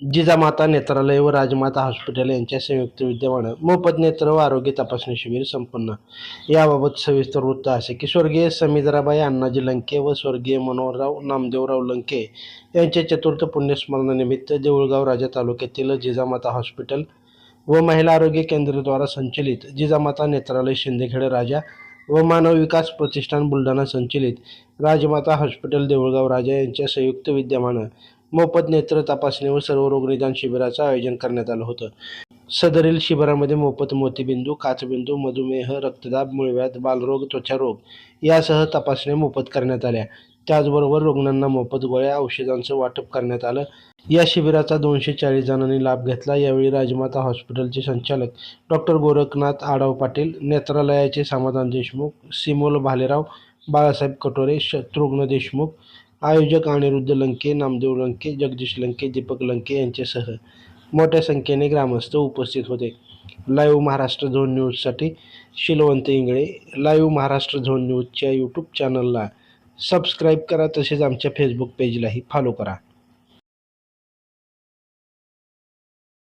जिजामाता नेत्रालय व राजमाता हॉस्पिटल यांच्या संयुक्त विद्यमानं मोफत नेत्र व आरोग्य तपासणी शिबिर संपन्न. याबाबत सविस्तर वृत्त असे की स्वर्गीय समिधराबाई अण्णाजी लंके व स्वर्गीय मनोहरराव नामदेवराव लंके यांच्या चतुर्थ पुण्यस्मरणानिमित्त देऊळगाव राजा तालुक्यातील जिजामाता हॉस्पिटल व महिला आरोग्य केंद्राद्वारा संचलित जिजामाता नेत्रालय शिंदेखेड राजा व मानव विकास प्रतिष्ठान बुलढाणा संचलित राजमाता हॉस्पिटल देऊळगाव राजा यांच्या संयुक्त विद्यमानं मोफत नेत्र तपासणी व सर्व रोगनिदान शिबिराचं आयोजन करण्यात आलं होतं. सदरील शिबिरामध्ये मोफत मोतीबिंदू काचबिंदू मधुमेह रक्तदाब मुळव्याध बालरोग त्वचारोग यासह तपासण्या मोफत करण्यात आल्या. त्याचबरोबर रुग्णांना मोफत गोळ्या औषधांचं वाटप करण्यात आलं. या शिबिराचा दोनशे चाळीस जणांनी लाभ घेतला. यावेळी राजमाता हॉस्पिटलचे संचालक डॉक्टर गोरखनाथ आढाव पाटील नेत्रालयाचे समाधान देशमुख सिमोल भालेराव बाळासाहेब कटोरे शत्रुघ्न देशमुख आयोजक अनिरुद्ध लंके नामदेव लंके जगदीश लंके दीपक लंके यांच्यासह मोठ्या संख्येने ग्रामस्थ उपस्थित होते. लाईव्ह महाराष्ट्र झोन न्यूजसाठी शिलवंत इंगळे. लाईव्ह महाराष्ट्र झोन न्यूजच्या यूट्यूब चॅनलला सबस्क्राईब करा तसेच आमच्या फेसबुक पेजलाही फॉलो करा.